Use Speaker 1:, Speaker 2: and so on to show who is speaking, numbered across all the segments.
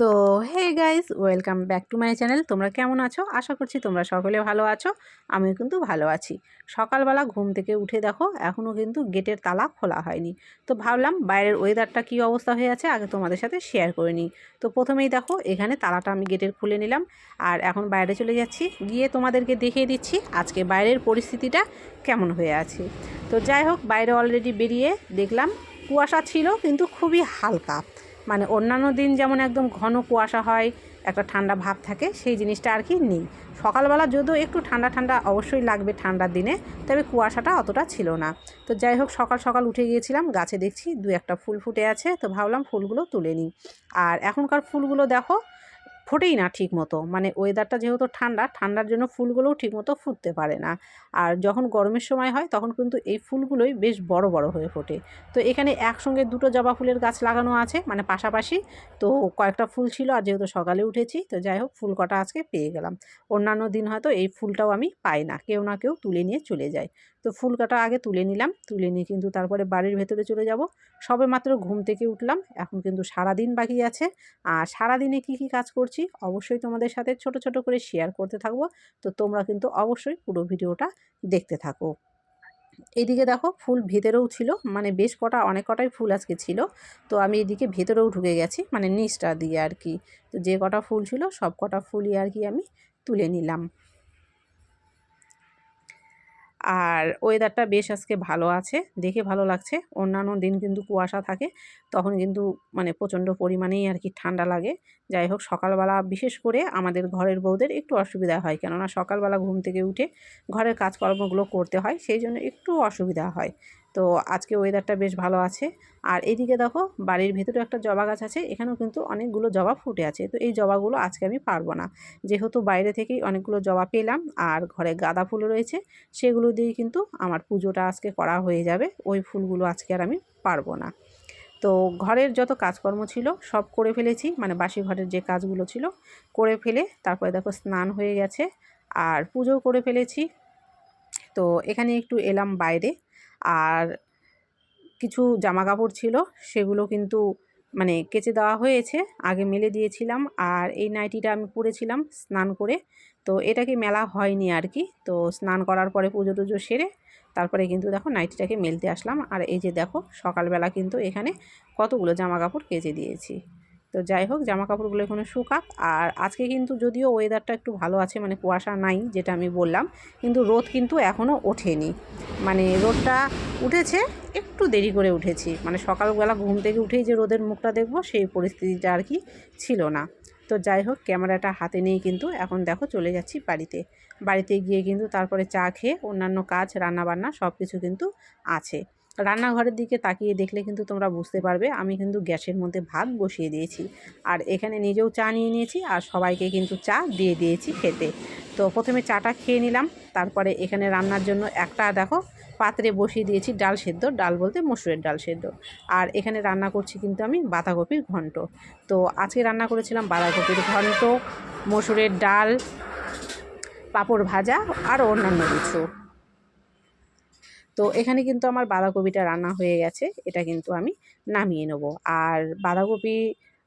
Speaker 1: তো hey guys welcome back to my channel তোমরা কেমন আছো? আশা করছি তোমরা সকলে ভালো আছো। আমিও কিন্তু ভালো আছি। সকালবেলা ঘুম থেকে উঠে দেখো এখনও কিন্তু গেটের তালা খোলা হয়নি। তো ভাবলাম বাইরের ওয়েদারটা কী অবস্থা হয়ে আছে আগে তোমাদের সাথে শেয়ার করে নিই। তো প্রথমেই দেখো, এখানে তালাটা আমি গেটের খুলে নিলাম। আর এখন বাইরে চলে যাচ্ছি, গিয়ে তোমাদেরকে দেখিয়ে দিচ্ছি আজকে বাইরের পরিস্থিতিটা কেমন হয়ে আছে। তো যাই হোক, বাইরে অলরেডি বেরিয়ে দেখলাম, কুয়াশা ছিল, কিন্তু খুবই হালকা। মানে অন্যান্য দিন যেমন একদম ঘন কুয়াশা হয়, একটা ঠান্ডা ভাব থাকে, সেই জিনিসটা আর কি নেই। সকালবেলা যদিও একটু ঠান্ডা ঠান্ডা অবশ্যই লাগবে ঠান্ডার দিনে, তবে কুয়াশাটা অতটা ছিল না। তো যাই হোক, সকাল সকাল উঠে গিয়েছিলাম, গাছে দেখছি দু একটা ফুল ফুটে আছে, তো ভাবলাম ফুলগুলো তুলে নিই। আর এখনকার ফুলগুলো দেখো ফোটেই না ঠিক মতো। মানে ওয়েদারটা যেহেতু ঠান্ডা, ঠান্ডার জন্য ফুলগুলোও ঠিক মতো ফুটতে পারে না। আর যখন গরমের সময় হয়, তখন কিন্তু এই ফুলগুলোই বেশ বড় বড় হয়ে ফোটে। তো এখানে একসঙ্গে দুটো জবা ফুলের গাছ লাগানো আছে মানে পাশাপাশি। তো কয়েকটা ফুল ছিল, আর যেহেতু সকালে উঠেছি, তো যাই হোক, ফুল কটা আজকে পেয়ে গেলাম। অন্যান্য দিন হয়তো এই ফুলটাও আমি পাই না, কেউ না কেউ তুলে নিয়ে চলে যায়। তো ফুল কাটা আগে তুলে নিলাম, তুলে নিয়ে কিন্তু তারপরে বাড়ির ভেতরে চলে যাব। সবে মাত্র ঘুম থেকে উঠলাম, এখন কিন্তু সারা দিন বাকি আছে। আর সারাদিনে কি কি কাজ করছি অবশ্যই তোমাদের সাথে ছোট ছোট করে শেয়ার করতে থাকব। তো তোমরা কিন্তু অবশ্যই পুরো ভিডিওটা দেখতে থাকো। এদিকে দেখো ফুল ভেতরেও ছিল মানে বেশ কটা, অনেক কটাই ফুল আজকে ছিল। তো আমি এদিকে ভেতরেও ঢুকে গেছি মানে নিচটা দিয়ে আর কি। তো যে কটা ফুল ছিল সব কটা ফুলই আর কি আমি তুলে নিলাম। আর ওয়েদারটা বেশ আজকে ভালো আছে, দেখে ভালো লাগছে। অন্যান্য দিন কিন্তু কুয়াশা থাকে, তখন কিন্তু মানে প্রচণ্ড পরিমাণেই আর কি ঠান্ডা লাগে। যাই হোক, সকালবেলা বিশেষ করে আমাদের ঘরের বউদের একটু অসুবিধা হয়, কেননা সকালবেলা ঘুম থেকে উঠে ঘরের কাজকর্মগুলো করতে হয়, সেই জন্য একটু অসুবিধা হয়। তো আজকে ওয়েদারটা বেশ ভালো আছে। আর এদিকে দেখো, বাড়ির ভেতরে একটা জবা গাছ আছে, এখানেও কিন্তু অনেকগুলো জবা ফুটে আছে। তো এই জবাগুলো আজকে আমি পারব না। যেহেতু বাইরে থেকেই অনেকগুলো জবা পেলাম, আর ঘরে গাঁদা ফুল রয়েছে, সেগুলো দিয়ে কিন্তু আমার পুজোটা আজকে করা হয়ে যাবে। ওই ফুলগুলো আজকে আর আমি পারব না। তো ঘরের যত কাজকর্ম ছিল, সব করে ফেলেছি। মানে বাসি ঘরের যে কাজগুলো ছিল, করে ফেলে তারপরে দেখো স্নান হয়ে গেছে, আর পুজোও করে ফেলেছি। তো এখানে একটু এলাম বাইরে। আর কিছু জামা কাপড় ছিল, সেগুলো কিন্তু মানে কেচে দেওয়া হয়েছে। আগে মেলে দিয়েছিলাম আর এই নাইটিটা আমি পরেছিলাম স্নান করে। তো এটাকে মেলা হয়নি আর কি। তো স্নান করার পরে পুজো টুজো সেরে তারপরে কিন্তু দেখো নাইটিটাকে মেলতে আসলাম। আর এই যে দেখো সকালবেলা কিন্তু এখানে কতগুলো জামা কাপড় কেচে দিয়েছি। তো যাই হোক জামা কাপড়গুলো এখানে শুকাক। আর আজকে কিন্তু যদিও ওয়েদারটা একটু ভালো আছে মানে কুয়াশা নাই, যেটা আমি বললাম, কিন্তু রোদ কিন্তু এখনও ওঠেনি। মানে রোদটা উঠেছে, একটু দেরি করে উঠেছি। মানে সকালবেলা ঘুম থেকে উঠেই যে রোদের মুখটা দেখব, সেই পরিস্থিতিটা আর কি ছিল না। তো যাই হোক, ক্যামেরাটা হাতে নিয়ে কিন্তু এখন দেখো চলে যাচ্ছি বাড়িতে। বাড়িতে গিয়ে কিন্তু তারপরে চা খেয়ে অন্যান্য কাজ, রান্নাবান্না সব কিছু কিন্তু আছে। রান্নাঘরের দিকে তাকিয়ে দেখলে কিন্তু তোমরা বুঝতে পারবে, আমি কিন্তু গ্যাসের মধ্যে ভাত বসিয়ে দিয়েছি। আর এখানে নিজেও চা নিয়ে নিয়েছি আর সবাইকে কিন্তু চা দিয়ে দিয়েছি খেতে। তো প্রথমে চাটা খেয়ে নিলাম, তারপরে এখানে রান্নার জন্য একটা, দেখো, পাত্রে বসিয়ে দিয়েছি ডাল সেদ্ধ, ডাল বলতে মসুরের ডাল সেদ্ধ। আর এখানে রান্না করছি কিন্তু আমি বাঁধাকপির ঘন্ট। তো আজকে রান্না করেছিলাম বাঁধাকপির ঘন্ট, মসুরের ডাল, পাঁপড় ভাজা আর অন্যান্য কিছু। তো এখানে কিন্তু আমার বাঁধাকপিটা রান্না হয়ে গেছে, এটা কিন্তু আমি নামিয়ে নেব। আর বাঁধাকপি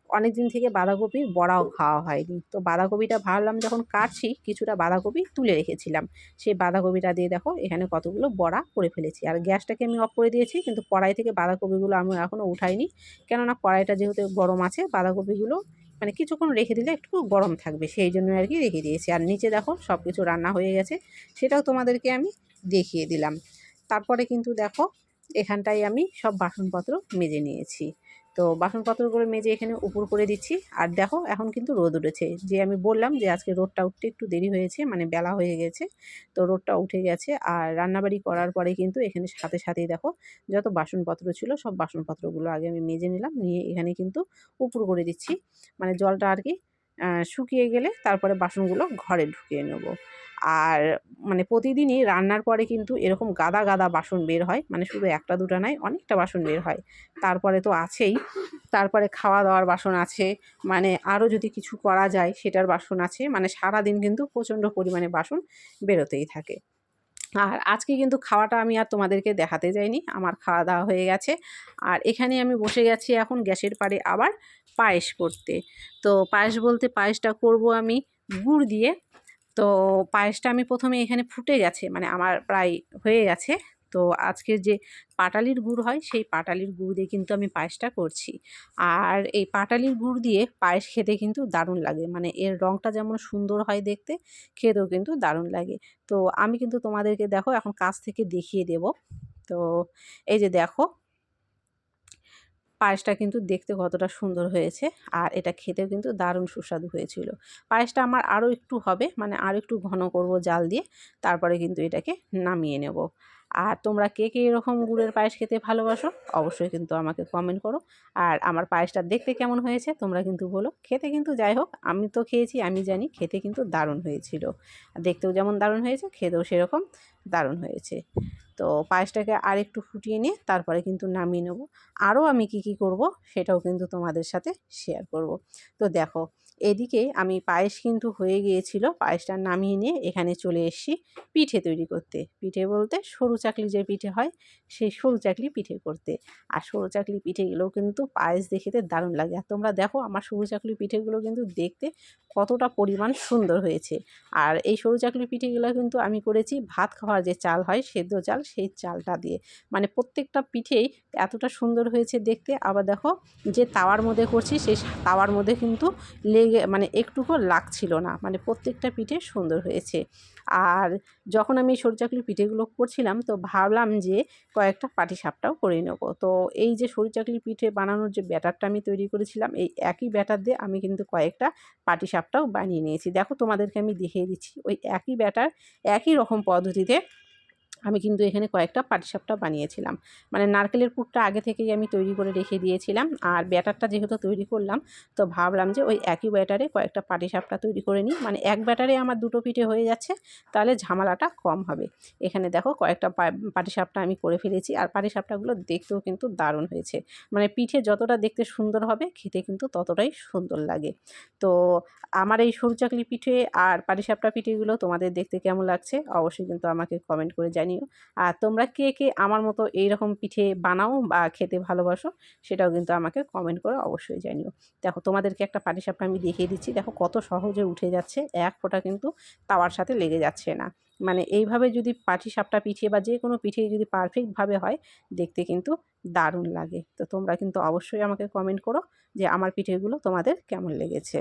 Speaker 1: অনেক দিন থেকে বাঁধাকপির বড়াও খাওয়া হয়নি। তো বাঁধাকপিটা ভাবলাম যখন কাটছি, কিছুটা বাঁধাকপি তুলে রেখেছিলাম। সেই বাঁধাকপিটা দিয়ে দেখো, এখানে কতগুলো বড়া করে ফেলেছি। আর গ্যাসটাকে আমি অফ করে দিয়েছি, কিন্তু কড়াই থেকে বাঁধাকপিগুলো আমি এখনও উঠাইনি। কেননা কড়াইটা যেহেতু গরম আছে, বাঁধাকপিগুলো মানে কিছুক্ষণ রেখে দিলে একটু গরম থাকবে, সেই জন্য আর কি রেখে দিয়েছি। আর নিচে দেখো সব কিছু রান্না হয়ে গেছে, সেটাও তোমাদেরকে আমি দেখিয়ে দিলাম। তারপরে কিন্তু দেখো এখানটায় আমি সব বাসনপত্র মেজে নিয়েছি। তো বাসনপত্রগুলো মেজে এখানে উপর করে দিচ্ছি। আর দেখো এখন কিন্তু রোদ উঠেছে। যে আমি বললাম যে আজকে রোদটা উঠতে একটু দেরি হয়েছে মানে বেলা হয়ে গেছে, তো রোদটা উঠে গেছে। আর রান্নাবাড়ি করার পরে কিন্তু এখানে সাথে সাথেই দেখো যত বাসনপত্র ছিল, সব বাসনপত্রগুলো আগে আমি মেজে নিলাম। নিয়ে এখানে কিন্তু উপর করে দিচ্ছি। মানে জলটা আর কি শুকিয়ে গেলে তারপরে বাসনগুলো ঘরে ঢুকিয়ে নেব। আর মানে প্রতিদিনই রান্নার পরে কিন্তু এরকম গাদা গাদা বাসন বের হয় মানে শুধু একটা দুটো নয়, অনেকটা বাসন বের হয়। তারপরে তো আছেই। তারপরে খাওয়া দাওয়ার বাসন আছে মানে আরও যদি কিছু করা যায় সেটার বাসন আছে মানে সারা দিন কিন্তু প্রচণ্ড পরিমাণে বাসন বেরোতেই থাকে। আর আজকে কিন্তু খাওয়াটা আমি আর তোমাদেরকে দেখাতে যাইনি, আমার খাওয়া দাওয়া হয়ে গেছে। আর এখানে আমি বসে গেছি এখন গ্যাসের পাড়ে আবার পায়েস করতে। তো পায়েস বলতে পায়েসটা করব আমি গুড় দিয়ে। তো পায়েসটা আমি প্রথমে এখানে ফুটে গেছে মানে আমার প্রায় হয়ে গেছে। তো আজকে যে পাটালির গুড় হয়, সেই পাটালির গুড় দিয়ে কিন্তু আমি পায়েসটা করছি। আর এই পাটালির গুড় দিয়ে পায়েস খেতে কিন্তু দারুণ লাগে। মানে এর রঙটা যেমন সুন্দর হয় দেখতে, খেতেও কিন্তু দারুণ লাগে। তো আমি কিন্তু তোমাদেরকে দেখো এখন কাছ থেকে দেখিয়ে দেব। তো এই যে দেখো পায়েসটা কিন্তু দেখতে কতটা সুন্দর হয়েছে আর এটা খেতেও কিন্তু দারুণ সুস্বাদু হয়েছিল। পায়েসটা আমার আরও একটু হবে মানে আরও একটু ঘন করব জাল দিয়ে, তারপরে কিন্তু এটাকে নামিয়ে নেব। আর তোমরা কে কে এরকম গুড়ের পায়েস খেতে ভালোবাসো, অবশ্যই কিন্তু আমাকে কমেন্ট করো। আর আমার পায়েসটা দেখতে কেমন হয়েছে, তোমরা কিন্তু বলো। খেতে কিন্তু যাই হোক, আমি তো খেয়েছি, আমি জানি, খেতে কিন্তু দারুণ হয়েছিল। দেখতেও যেমন দারুণ হয়েছে, খেতেও সেরকম দারুণ হয়েছে। তো পায়েসটাকে আর একটু ফুটিয়ে নিয়ে তারপরে কিন্তু নামিয়ে নেব। আরও আমি কি কি করব সেটাও কিন্তু তোমাদের সাথে শেয়ার করব। তো দেখো এদিকে আমি পায়েস কিন্তু হয়ে গিয়েছিল, পায়েসটা নামিয়ে নিয়ে এখানে চলে এসেছি পিঠে তৈরি করতে। পিঠে বলতে সরু চাকলি যে পিঠে হয়, সেই সরু চাকলি পিঠে করতে। আর সরু চাকলি পিঠেগুলোও কিন্তু পায়েস দেখেতে দারুণ লাগে। আর তোমরা দেখো আমার সরু চাকলি পিঠেগুলো কিন্তু দেখতে কতটা পরিমাণ সুন্দর হয়েছে। আর এই সরু চাকলি পিঠেগুলো কিন্তু আমি করেছি ভাত খাওয়ার যে চাল হয়, সেদ্ধ চাল, সেই চালটা দিয়ে। মানে প্রত্যেকটা পিঠেই এতটা সুন্দর হয়েছে দেখতে। আবার দেখো যে তাওয়ার মধ্যে করছি, সেই তাওয়ার মধ্যে কিন্তু লেগে মানে একটুকু লাগছিল না। মানে প্রত্যেকটা পিঠে সুন্দর হয়েছে। আর যখন আমি সরু চাকলি পিঠেগুলো করছিলাম, তো ভাবলাম যে কয়েকটা পাটিসাপটাও করে নেব। তো এই যে সরু চাকলি পিঠে বানানোর যে ব্যাটারটা আমি তৈরি করেছিলাম, এই একই ব্যাটার দিয়ে আমি কিন্তু কয়েকটা পাটিসাপটাও বানিয়ে নিয়েছি। দেখো তোমাদেরকে আমি দেখিয়ে দিচ্ছি, ওই একই ব্যাটার একই রকম পদ্ধতিতে আমি কিন্তু এখানে কয়েকটা পাটিসাপটা বানিয়েছিলাম। মানে নারকেলের পুরটা আগে থেকেই আমি তৈরি করে রেখে দিয়েছিলাম। আর ব্যাটারটা যেহেতু তৈরি করলাম, তো ভাবলাম যে ওই একই ব্যাটারে কয়েকটা পাটিসাপটা তৈরি করে নিই। মানে এক ব্যাটারে আমার দুটো পিঠে হয়ে যাচ্ছে, তাহলে ঝামেলাটা কম হবে। এখানে দেখো কয়েকটা পাটিসাপটা আমি করে ফেলেছি। আর পাটিসাপটাগুলো দেখতেও কিন্তু দারুণ হয়েছে। মানে পিঠে যতটা দেখতে সুন্দর হবে, খেতে কিন্তু ততটাই সুন্দর লাগে। তো আমার এই সরু চাকলি পিঠে আর পাটিসাপটা পিঠেগুলো তোমাদের দেখতে কেমন লাগছে, অবশ্যই কিন্তু আমাকে কমেন্ট করে জানিয়ে জানিও। আর তোমরা কে কে আমার মতো এই রকম পিঠে বানাও বা খেতে ভালোবাসো, সেটাও কিন্তু আমাকে কমেন্ট করে অবশ্যই জানিও। দেখো, তোমাদেরকে একটা পাটিসাপটা আমি দেখিয়ে দিচ্ছি। দেখো, কত সহজে উঠে যাচ্ছে, এক ফোঁটা কিন্তু তাওয়ার সাথে লেগে যাচ্ছে না। মানে এইভাবে যদি পাটিসাপটা পিঠে বা যে কোনো পিঠে যদি পারফেক্টভাবে হয়, দেখতে কিন্তু দারুণ লাগে। তো তোমরা কিন্তু অবশ্যই আমাকে কমেন্ট করো যে আমার পিঠেগুলো তোমাদের কেমন লেগেছে।